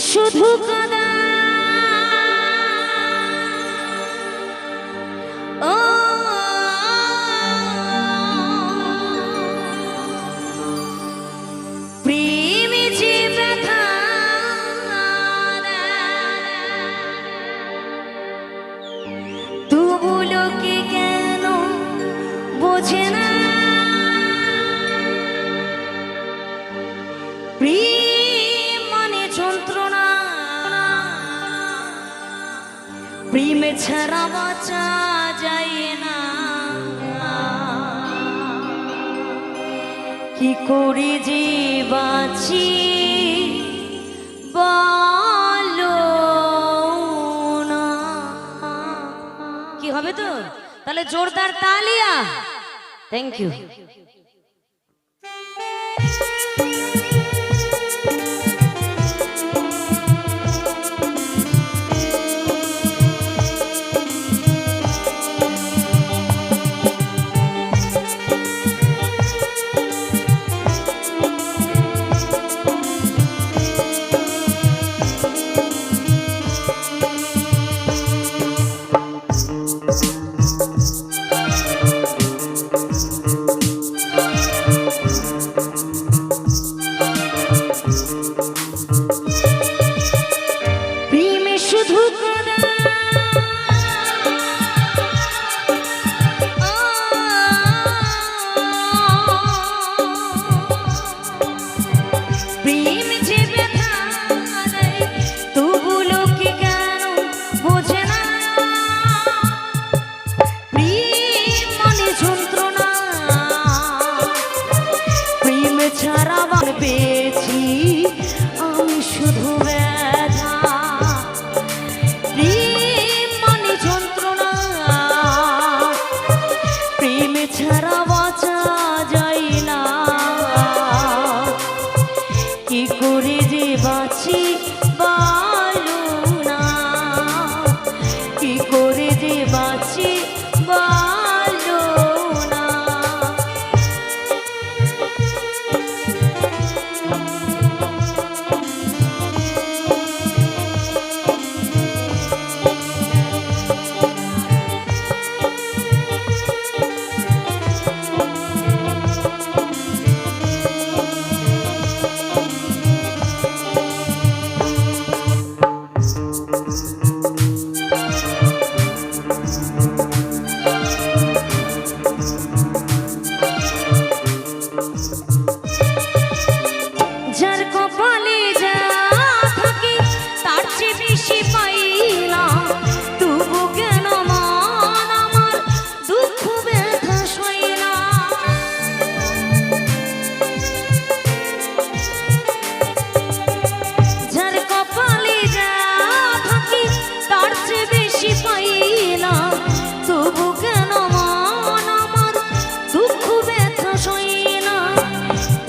শুধু কাদা ও প্রেম যে ব্যথা তবু কেন বোঝে না প্রিয় ছাড়া বাঁচা যায় না। কি করে যে বাঁচি না। কি হবে তো? তাহলে জোরদার তালিয়া। থ্যাংক ইউ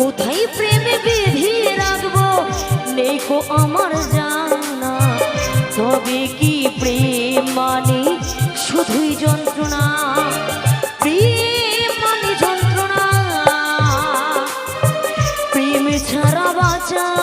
কোথায় প্রেমে বেঁধে রাখব? নেই কো আমার জানা। তবে কি প্রেম মানে? শুধুই যন্ত্রণা। প্রেম মানে যন্ত্রণা। প্রেম ছাড়া বাঁচা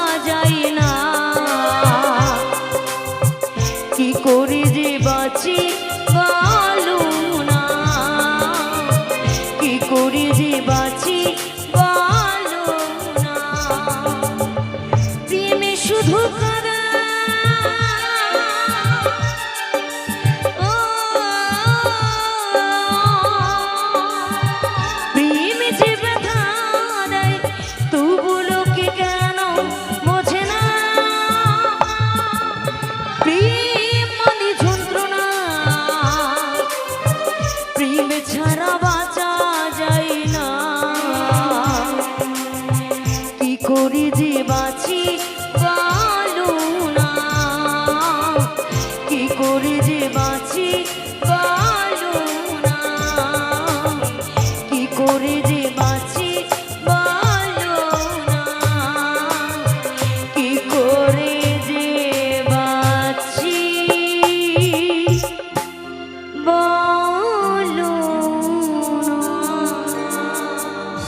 বাঁচি।